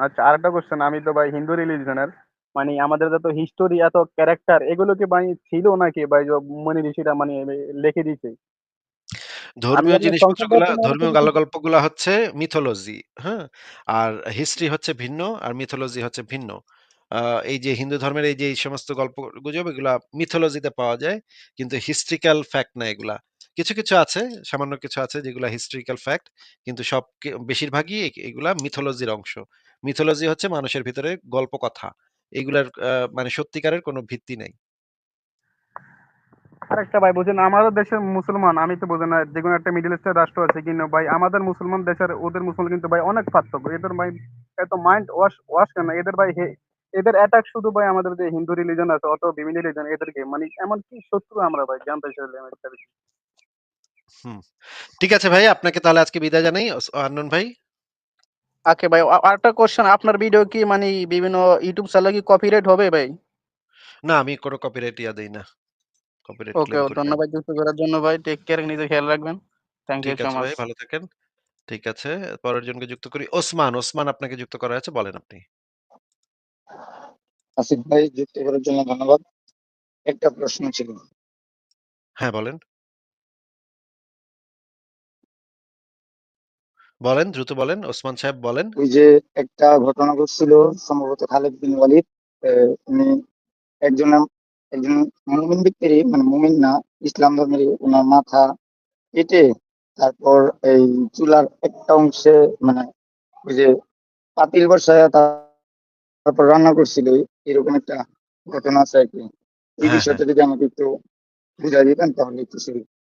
আচ্ছা আরেকটা কোশ্চেন আমি তো ভাই হিন্দু রিলিজনের মানে আমাদের যত হিস্টোরি এত ক্যারেক্টার এগুলো কি ভাই ছিল নাকি ভাই যে মুনি ঋষিরা মানে লিখে দিয়েছে? ধর্মীয় জিনিসপত্রগুলা ধর্মীয় গল্পগুলা হচ্ছে মিথোলজি হ্যাঁ? আর হিস্ট্রি হচ্ছে ভিন্ন আর মিথোলজি হচ্ছে ভিন্ন। এই যে হিন্দু ধর্মের এই যে এই সমস্ত গল্প গুজব এগুলা মিথোলজিতে পাওয়া যায় কিন্তু হিস্ট্রিক্যাল ফ্যাক্ট না এগুলা। কিছু কিছু আছে সামান্য কিছু আছে যেগুলা হিস্ট্রিক্যাল ফ্যাক্ট কিন্তু সব বেশিরভাগই এগুলা মিথোলজির অংশ। মিথোলজি হচ্ছে মানুষের ভিতরে গল্প কথা এগুলার মানে সত্যিকারের কোনো ভিত্তি নেই। আরেকটা ভাই বুঝেন আমাদের দেশের মুসলমান আমি তো বুঝেন না যে কোনো একটা মিডল ইস্টের রাষ্ট্র আছে কিন্তু ভাই আমাদের মুসলমান দেশের ওদের মুসলমান কিন্তু ভাই অনেক পার্থক্য। এদের ভাই এত মাইন্ড ওয়াশ ওয়াশ কেন? এদের ভাই হে- এদের অ্যাটাক শুধু ভাই আমাদের যে হিন্দু রিলিজন আছে অত বিভিন্ন রিলিজন এদেরকে মানে এমন কি শত্রু আমরা ভাই জানতে চাইলাম একটা বিষয়। হুম। ঠিক আছে ভাই আপনাকে তাহলে আজকে বিদায় জানাই। ওস- ভাই। ওকে ভাই আরেকটা কোশ্চেন আপনার ভিডিও কি মানে বিভিন্ন ইউটিউব চ্যানেলে কি কপিরাইট হবে ভাই? না আমি কোনো কপিরাইট ইয়া দেই না। কপিরাইট ওকে ধন্যবাদ যুক্ত করার জন্য ভাই টেক কেয়ার নিজে খেয়াল রাখবেন। থ্যাংক ইউ সো মাচ ভাই ভালো থাকেন। ঠিক আছে পরের জনকে যুক্ত করি। ওসমান ওসমান আপনাকে যুক্ত করা হয়েছে বলেন আপনি। আসিফ ভাই যুক্ত করার জন্য ধন্যবাদ। একটা প্রশ্ন ছিল। হ্যাঁ বলেন। বলেন দ্রুত বলেন ওসমান সাহেব বলেন। ওই যে একটা ঘটনা ঘটছিল সম্ভবত খালেদ বিন ওয়ালিদ উনি একজন একজন মুমিন ব্যক্তিরই মানে মুমিন না ইসলাম ধর্মের ওনার মাথা কেটে তারপর এই চুলার একটা অংশে মানে ওই যে পাতিল বসায় তারপর রান্না করছিল এরকম একটা ঘটনা আছে আর কি। এই হ্যাঁ, বিষয়টা যদি আমাকে একটু বুঝাই দিতেন তাহলে একটু সুবিধা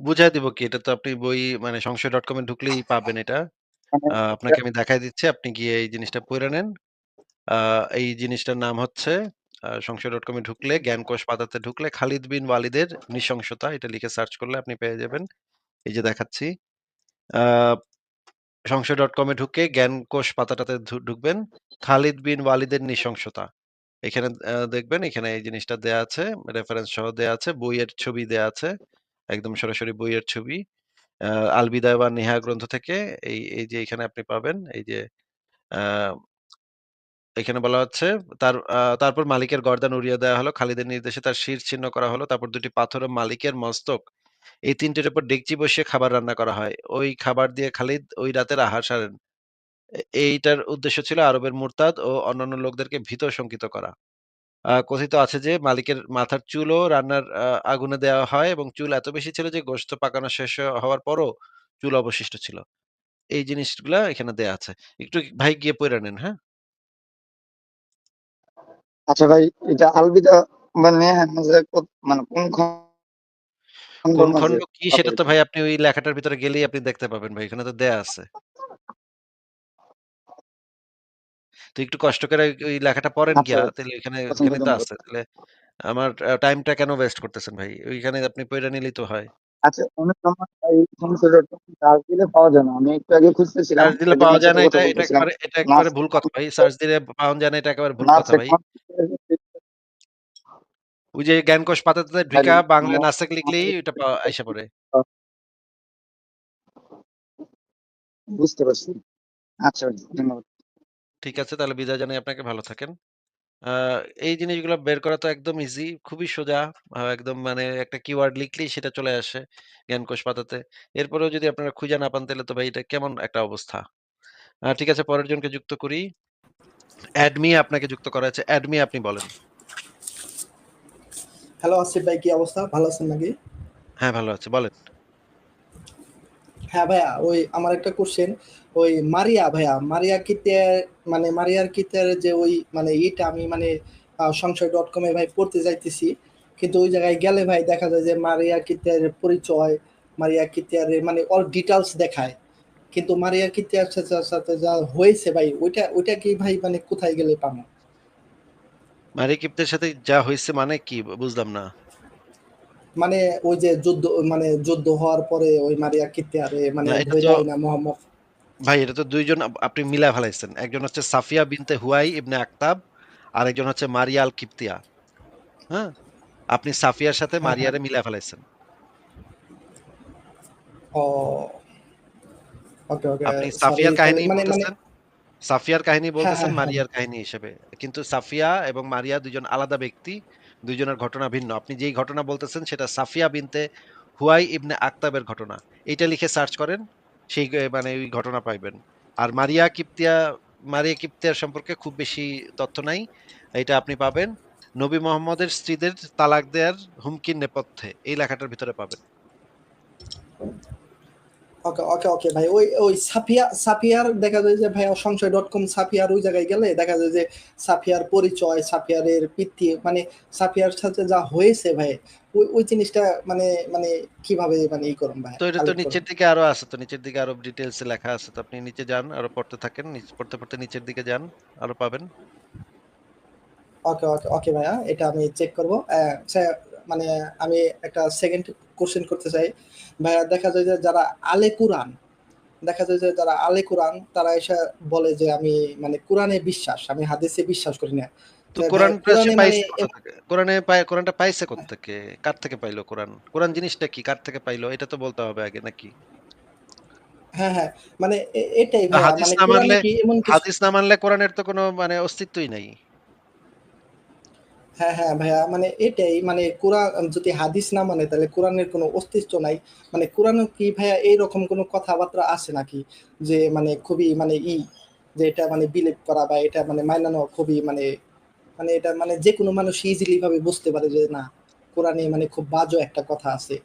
বুঝাই দিব কি? এটা তো আপনি বই মানে সংশয় ডট কমে ঢুকলেই পাবেন এটা। আপনাকে আমি দেখাই দিচ্ছি আপনি গিয়ে এই জিনিসটা পড়ে নেন। এই জিনিসটার নাম হচ্ছে সংশয় ডট কমে ঢুকলে জ্ঞানকোষ পাতাতে ঢুকলে খালিদ বিন ওয়ালিদের নৃশংসতা এটা লিখে সার্চ করলে আপনি পেয়ে যাবেন। এই যে দেখাচ্ছি। আহ সংশয় ডট কমে ঢুকে জ্ঞানকোষ পাতাটাতে ঢু- ঢুকবেন খালিদ বিন ওয়ালিদের নৃশংসতা। এখানে দেখবেন এখানে এই জিনিসটা দেয়া আছে রেফারেন্স সহ দেয়া আছে বইয়ের ছবি দেয়া আছে। একদম সরাসরি বইয়ের ছবি। আহ, আল বা নেহা গ্রন্থ থেকে এই এই যে এখানে আপনি পাবেন এই যে এখানে বলা হচ্ছে তার তারপর মালিকের গর্দান উড়িয়ে দেওয়া হলো খালিদের নির্দেশে তার শির ছিন্ন করা হলো তারপর দুটি পাথর মালিকের মস্তক এই তিনটির উপর ডেকচি বসিয়ে খাবার রান্না করা হয়। ওই খাবার দিয়ে খালিদ ওই রাতের আহার সারেন। এইটার উদ্দেশ্য ছিল আরবের মুরতাদ ও অন্যান্য লোকদেরকে ভীত শঙ্কিত করা। কথিত আছে যে মালিকের মাথার চুলও রান্নার আগুনে দেওয়া হয় এবং চুল এত বেশি ছিল যে গোশত পাকানো শেষ হওয়ার পরও চুল অবশিষ্ট ছিল। এই জিনিসগুলা এখানে দেয়া আছে। একটু ভাই গিয়ে পড়ে নেন হ্যাঁ? আচ্ছা ভাই এটা আলবিদা মানে মানে কোন কোন মাঝে খণ্ড কি সেটা তো ভাই আপনি ওই লেখাটার ভিতরে গেলেই আপনি দেখতে পাবেন ভাই এখানে তো দেয়া আছে। তো একটু কষ্ট করে ওই লেখাটা পড়েন আচ্ছা গিয়া তাহলে এখানে এখানে তো আছে। তাহলে আমার টাইমটা কেন ওয়েস্ট করতেছেন ভাই? ওইখানে আপনি পড়ে নিলেই তো হয়। আচ্ছা অনেক সময় এই সংসদ দিলে পাওয়া যায় না। আমি একটু আগে খুঁজতেছিলাম। সার্চ দিলে একজনের পাওয়া যায় সাথে না। কথা এটা এটা বলতেছিলাম একেবারে এটা একেবারে ভুল কথা ভাই। সার্চ দিলে পাওয়া যায় না। এটা একেবারে ভুল কথা ভাই ওই যে জ্ঞানকোষ পাতাতে ঢুকা বাংলা নাসেক লিখলেই পাওয়া আইসা পড়ে। বুঝতে পারছি। আচ্ছা ধন্যবাদ। ঠিক আছে তাহলে বিদায় জানাই আপনাকে ভালো থাকেন। এই জিনিসগুলো বের করা তো একদম ইজি খুবই সোজা একদম মানে একটা কিওয়ার্ড লিখলেই সেটা চলে আসে জ্ঞানকোষ পাতাতে। এরপরেও যদি আপনারা খুঁজে না পান তাহলে তো ভাই এটা কেমন একটা অবস্থা? ঠিক আছে পরের জনকে যুক্ত করি। অ্যাডমি আপনাকে যুক্ত করা আছে অ্যাডমি আপনি বলেন। হ্যালো আসিফ ভাই কি অবস্থা? ভালো আছেন নাকি? হ্যাঁ ভালো আছে বলেন। হ্যাঁ ভাইয়া ওই আমার একটা কোশ্চেন ওই মারিয়া ভাইয়া মারিয়া কিতে মানে মারিয়ার কিতের যে ওই মানে ইটা আমি মানে সংশয় ডট কমে ভাই পড়তে যাইতেছি। কিন্তু ওই জায়গায় গেলে ভাই দেখা যায় যে মারিয়া কিতের পরিচয় মারিয়া কিতিয়ার মানে অল ডিটেলস দেখায়। কিন্তু মারিয়া কিতিয়ার সাথে যা হয়েছে ভাই ওইটা ওইটা কি ভাই মানে কোথায় গেলে পাবো মারি কিপ্তের সাথে যা হয়েছে মানে কি? বুঝলাম না। মানে ওই যে যুদ্ধ মানে যুদ্ধ হওয়ার পরে ওই মারিয়া কিতিয়ারে মানে ধরে তো- না মোহাম্মদ ভাই এটা তো দুইজন আপনি মিলা ফেলাইছেন একজন হচ্ছে সাফিয়া বিনতে হুয়াই ইবনে আক্তাব আর একজন হচ্ছে মারিয়া আল কিপ্তিয়া হ্যাঁ আপনি সাফিয়ার সাথে হ্যাঁ, মারিয়ারে মিলা ফেলাইছেন ও ওকে ওকে আপনি সাফিয়ার কাহিনী মানে মানে বলতেছেন সাফিয়ার কাহিনী হ্যাঁ, বলতেছেন হ্যাঁ, হ্যাঁ। মারিয়ার কাহিনী হিসেবে। কিন্তু সাফিয়া এবং মারিয়া ২ জন আলাদা ব্যক্তি। ২ জনের ঘটনা ভিন্ন। আপনি যেই ঘটনা বলতেছেন সেটা সাফিয়া বিনতে হুয়াই ইবনে আক্তাবের ঘটনা। এটা লিখে সার্চ করেন। সেই মানে ওই ঘটনা পাইবেন। আর মারিয়া কিপ্তিয়া, মারিয়া কিপ্তিয়ার সম্পর্কে খুব বেশি তথ্য নাই। এটা আপনি পাবেন নবী মোহাম্মদের স্ত্রীদের তালাক দেওয়ার হুমকির নেপথ্যে। এই লেখাটার ভিতরে পাবেন। ওকে, ওকে, ওকে ভাই। ওই ওই সাফিয়া সাফিয়ার দেখা যায় যে ভাইয়া সংশয় ডট কম সাফিয়ার ওই জায়গায় গেলে দেখা যায় যে সাফিয়ার পরিচয়, সাফিয়ারের পিতৃ মানে সাফিয়ার সাথে যা হয়েছে ভাই ওই ওই জিনিসটা মানে মানে কীভাবে মানে ই করুন ভাই? তো এটা তো নিচের দিকে আরও আছে তো। নিচের দিকে আরও ডিটেইলস লেখা আছে। তো আপনি নিচে যান, আরও পড়তে থাকেন। পড়তে, পড়তে নিচের দিকে যান। আরও পাবেন। ওকে, ওকে, ওকে ভাইয়া। এটা আমি চেক করব। মানে আমি একটা সেকেন্ড কোয়েশ্চেন করতে চাই। ভাইয়া দেখা যায় যে যারা আলে কুরআন, দেখা যায় যে যারা আলে কুরআন তারা এসে বলে যে আমি মানে কুরআনে বিশ্বাস, আমি হাদিসে বিশ্বাস করি না। তো কোরআনটা কুরআনে মানে পাইছে কোথা থেকে? কার থেকে পাইলো কোরআন? কোরআন জিনিসটা কি? কার থেকে পাইলো? এটা তো বলতে হবে আগে নাকি? হ্যাঁ, হ্যাঁ। মানে এটাই হাদিস মানে না মানলে হাদিস না মানলে কোরআনের তো কোনো মানে অস্তিত্বই নাই। হ্যাঁ, হ্যাঁ ভাইয়া মানে এটাই মানে কুরআন যদি হাদিস না মানে তাহলে কোরআনের কোনো অস্তিত্ব নাই। মানে কোরআনেও কি ভাইয়া এইরকম কোনো কথাবার্তা আছে নাকি? যে মানে খুবই মানে ই যে এটা মানে বিলিভ করা বা এটা মানে মাইনা নেওয়া খুবই মানে মানে এটা মানে যেকোনো মানুষ ইজিলি ভাবে বুঝতে পারে যে না কোরআনে মানে খুব বাজে একটা কথা আছে।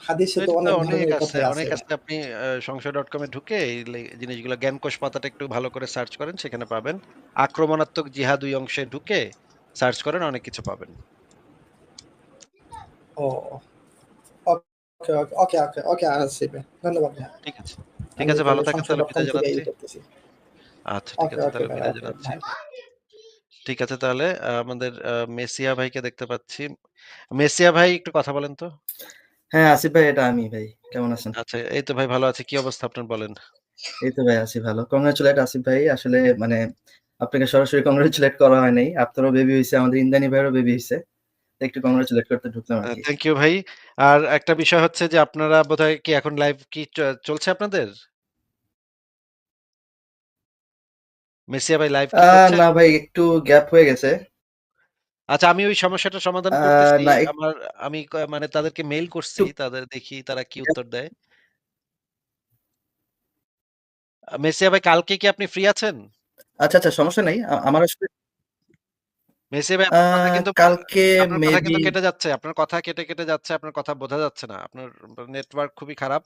হাদিসে তো অনেক অনেক ধরনের আছে, অনেক আছে। আপনি আ সংশয়.com এ ঢুকে এই লে জিনিসগুলো জ্ঞানকোষ পাতাটা একটু ভালো করে সার্চ করেন সেখানে পাবেন। আক্রমণাত্মক জিহাদ ২ অংশে ঢুকে সার্চ করেন অনেক কিছু পাবেন। ও ওকে, ওকে, ওকে, ওকে, ধন্যবাদ ঠিক আছে। ঠিক আছে ভালো তাহলে থাকেন তাহলে বিদায় জানাচ্ছি। আচ্ছা ঠিক আছে তাহলে বিদায় জানাচ্ছি। ঠিক আছে তাহলে আমাদের মেসিয়া ভাইকে দেখতে পাচ্ছি। মেসিয়া ভাই একটু কথা বলেন তো। হ্যাঁ, আসিফ ভাই এটা আমি ভাই। কেমন আছেন? আচ্ছা এই তো ভাই ভালো আছি। কি অবস্থা আপনার বলেন? এই তো ভাই আছি ভালো। কংগ্রাচুলেট আসিফ ভাই। আসলে মানে আপনাকে সরাসরি কংগ্রাচুলেট করা হয় নাই। আপনারও বেবি হইছে, আমাদের ইন্দ্রাণী ভাইয়েরও বেবি হইছে। একটু কংগ্রাচুলেট করতে ঢুকলাম। থ্যাংক ইউ ভাই। আর একটা বিষয় হচ্ছে যে আপনারা বোধহয় কি এখন লাইভ কি চলছে আপনাদের? মেসিয়া ভাই লাইভ? না ভাই একটু গ্যাপ হয়ে গেছে। আচ্ছা আমি ওই সমস্যাটার সমাধান করতেছি। আমার আমি মানে তাদেরকে মেইল করছি। তাদের দেখি তারা কি উত্তর দেয়। মেসিয়া ভাই কালকে কি আপনি ফ্রি আছেন? আচ্ছা, আচ্ছা সমস্যা নাই। আ আমার আসলে মেসিয়া ভাই আ আপনার কথা কিন্তু কালকে আপনার কথা মেবি কিন্তু কেটে যাচ্ছে। আপনার কথা কেটে, কেটে যাচ্ছে। আপনার কথা বোঝা যাচ্ছে না। আপনার নেটওয়ার্ক খুবই খারাপ।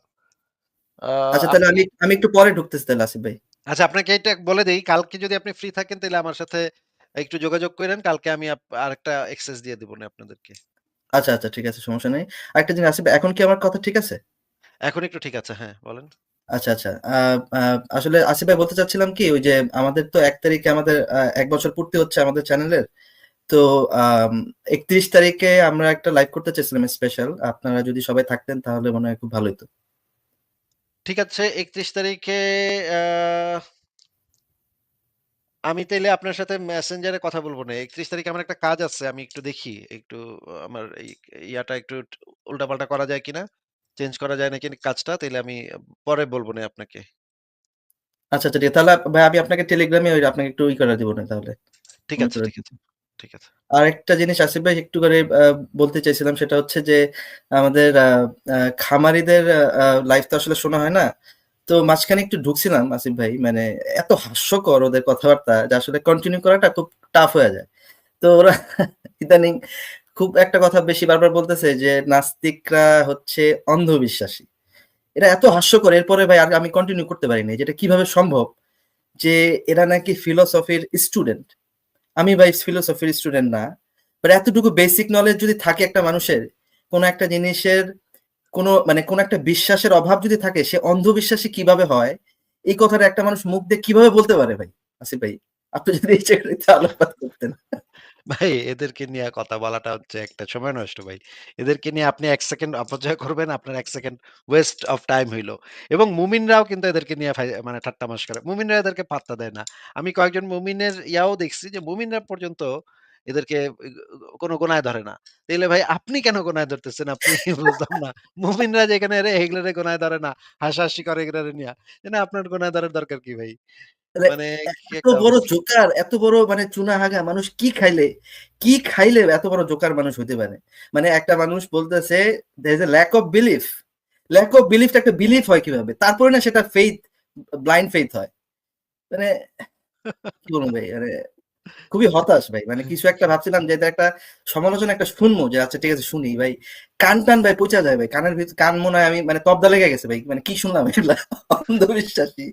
আ আচ্ছা তাহলে আপনি আমি আমি একটু পরে ঢুকতেছি তাহলে আসিফ ভাই। আচ্ছা আপনাকে এইটা বলে দেই, কালকে যদি আপনি ফ্রি থাকেন তাইলে আমার সাথে একটু যোগাযোগ কইরেন। কালকে আমি আপ আরেকটা এক্সেস দিয়ে দিবনে আপনাদেরকে। আচ্ছা, আচ্ছা ঠিক আছে সমস্যা নাই। আরেকটা জিনিস আসিফ ভাই এখন কি আমার কথা ঠিক আছে? এখন একটু ঠিক আছে। হ্যাঁ, বলেন। আচ্ছা, আচ্ছা। আসলে আসিফ ভাই বলতে চাচ্ছিলাম কি ওই যে আমাদের তো ১ তারিখে আমাদের আ ১ বছর পূর্তি হচ্ছে আমাদের চ্যানেলের। তো আম ৩১ তারিখে আমরা একটা লাইভ করতে স্পেশাল। আপনারা যদি সবাই থাকতেন তাহলে মনে হয় খুব ভালো হইতো। ঠিক আছে ৩১ তারিখে আমি তাইলে আপনার সাথে মেসেঞ্জারে কথা বলব না। ৩১ তারিখে আমার একটা কাজ আছে। আমি একটু দেখি। একটু আমার ইয়াটা একটু উল্টাপাল্টা করা যায় কিনা? চেঞ্জ করা যায় নাকি কাজটা? তাহলে আমি পরে বলব না আপনাকে। আচ্ছা, আচ্ছা তাহলে ভাই আমি আপনাকে টেলিগ্রামে ওই আপনাকে একটু ই করে দিব না তাহলে। ঠিক আছে, ঠিক আছে, ঠিক আছে। আরেকটা জিনিস আসিফ ভাই একটু করে বলতে চাইছিলাম সেটা হচ্ছে যে আমাদের খামারিদের আ লাইভ তো আসলে শোনা হয় না। তো মাঝখানে একটু ঢুকছিলাম আসিফ ভাই মানে এত হাস্যকর ওদের কথাবার্তা যে আসলে কন্টিনিউ করাটা খুব টাফ হয়ে যায়। তো ওরা ইদানিং খুব একটা কথা বেশি বারবার বলতেছে যে নাস্তিকরা হচ্ছে অন্ধবিশ্বাসী। এটা এত হাস্যকর এরপরে ভাই আমি কন্টিনিউ করতে পারি নাই। যে এটা কীভাবে সম্ভব যে এরা নাকি ফিলোসফির স্টুডেন্ট। আমি ভাই ফিলোসফির স্টুডেন্ট না। বাট এতটুকু বেসিক নলেজ যদি থাকে একটা মানুষের, কোন একটা জিনিসের কোন মানে কোন একটা বিশ্বাসের অভাব যদি থাকে সে অন্ধবিশ্বাসী কীভাবে হয়? এই কথাটা একটা মানুষ মুখ দিয়ে কীভাবে বলতে পারে ভাই? আসিফ ভাই। আপনি যদি এই জায়গাটাতে আলোকপাত করতেন। ভাই এদেরকে নিয়ে কথা বলাটা হচ্ছে একটা সময় নষ্ট ভাই। এদেরকে নিয়ে আপনি ১ সেকেন্ড অপচয় করবেন, আপনার ১ সেকেন্ড ওয়েস্ট অফ টাইম হইল। এবং মুমিনরাও কিন্তু এদেরকে নিয়ে মানে ঠাট্টা মশকরা মুমিনরা এদেরকে পাত্তা দেয় না। আমি কয়েকজন মুমিনের ইয়াও দেখছি যে মুমিনরা পর্যন্ত এদেরকে কোন গোনায় ধরে না। তাইলে ভাই আপনি কেন গোনায় ধরতেছেন? আপনি বুঝলাম না। মুমিনরা যেখানে রে এগুলারে গোনায় ধরে না। হাসাহাসি করে এগুলারে নিয়া। আপনার গোনায় ধরার দরকার কি ভাই? মানে মানে এত বড় জোকার, এত বড় মানে চুনাহাগা মানুষ কি খাইলে, কি খাইলে এত বড় জোকার মানুষ হইতে পারে? মানে একটা মানুষ বলতেছে there is a lack of belief. lack of belief টা একটা বিলিফ হয় কীভাবে? তারপরে না সেটা ফেইথ ব্লাইন্ড ফেইথ হয়। মানে কি বলব ভাই মানে খুবই হতাশ ভাই। মানে কিছু একটা ভাবছিলাম যে একটা সমালোচনা একটা শুনব যে আচ্ছা ঠিক আছে শুনি ভাই। কান টান ভাই পচা যায় ভাই। কানের ভিতর কান মনে হয় আমি মানে তবদা লেগে গেছে ভাই। মানে কি শুনলাম এগুলা অন্ধবিশ্বাসী।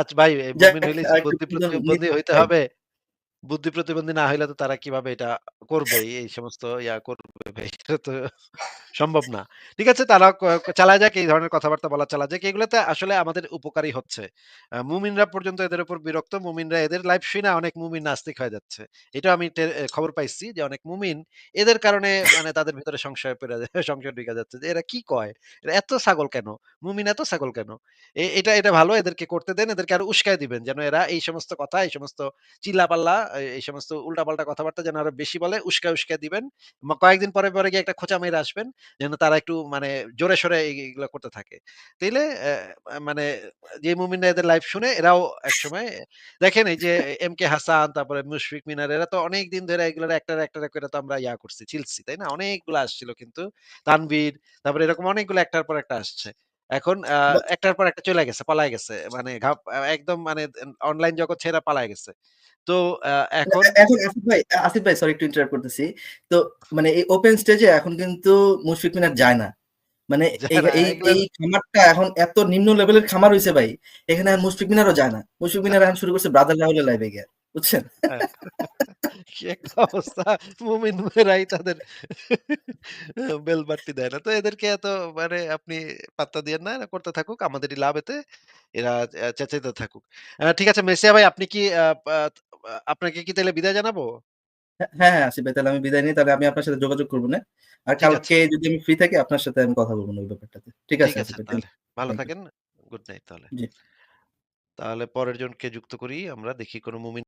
আজ ভাই মুমিন হইলে বিনোদন প্রতিবন্ধী হইতে হবে। বুদ্ধি প্রতিবন্ধী না হইলে তো তারা কীভাবে এটা করবে? এই সমস্ত ইয়া করবে। এটা তো সম্ভব না। ঠিক আছে তারা ক- যাক এই ধরনের কথাবার্তা বলা চালা যাক। এগুলোতে আসলে আমাদের উপকারী হচ্ছে। মুমিনরা পর্যন্ত এদের উপর বিরক্ত। মুমিনরা এদের লাইভ শুইনা অনেক মুমিন নাস্তিক হয়ে যাচ্ছে। এটাও আমি খবর পাইছি যে অনেক মুমিন এদের কারণে মানে তাদের ভিতরে সংশয় যায় সংশয় ঢুইকা যাচ্ছে যে এরা কি কয়? এরা এত ছাগল কেন? মুমিন এত ছাগল কেন? এটা এটা ভালো এদেরকে করতে দেন। এদেরকে আরও উস্কায় দিবেন। যেন এরা এই সমস্ত কথা, এই সমস্ত চিল্লাপাল্লা এই সমস্ত উল্টাপাল্টা কথাবার্তা যেন আরও বেশি বলে উস্কায়, উস্কায় দিবেন। কয়েকদিন পরে, পরে গিয়ে একটা খোঁচা মাইরা আসবেন। যেন তারা একটু মানে জোরে সোরে এই এগুলা করতে থাকে। তাইলে মানে যে মুমিনরা এদের লাইভ শুনে এরাও একসময় দেখেন এই যে এম কে হাসান তারপরে মুশফিক মিনার এরা তো অনেকদিন ধরে এগুলার একটার একটার করে তো আমরা ইয়া করছি, ছিলছি। তাই না? অনেকগুলা আসছিল কিন্তু। তানভীর তারপরে এরকম অনেকগুলো একটার পর একটা আসছে। এখন একটার পর একটা চইলা গেছে, পালায় গেছে। মানে একদম মানে অনলাইন জগৎ ছেড়ে পালায় গেছে। তো এখন এখন আসিফ ভাই আসিফ ভাই সরি একটু ইন্টারাপ্ট করতেছি। তো মানে এই ওপেন স্টেজে এখন কিন্তু মুশফিক মিনার যায় না। মানে এই এই খামারটা এখন এত নিম্ন লেভেলের খামার হইছে ভাই। এখানে আর মুশফিক মিনারও যায় না। মুশফিক মিনার এখন শুরু করছে ব্রাদার রাহুলের লাইভে গিয়া। বুঝছেন? হ্যাঁ। কি একটা অবস্থা মুমিন মুমিনাই তাদের বেল বাট্টি দেয় না। তো এদেরকে এত মানে আপনি পাত্তা দিয়েন না। এরা করতে থাকুক। আমাদেরই লাভ এতে। এরা চেঁচাইতে থাকুক। ঠিক আছে মেসিয়া ভাই আপনি কি আপনাকে কি তাইলে বিদায় জানাব? হ্যাঁ, হ্যাঁ, হ্যাঁ, আসিফ ভাই তাহলে আমি বিদায় নিই। তাহলে আমি আপনার সাথে যোগাযোগ করব না। আর কালকে যদি আমি ফ্রি থাকি আপনার সাথে আমি কথা বলব ওই ব্যাপারটাতে। ঠিক আছে তাহলে। ভালো থাকেন। গুড নাইট তাহলে। তাহলে পরের জনকে যুক্ত করি আমরা দেখি কোন মুমিন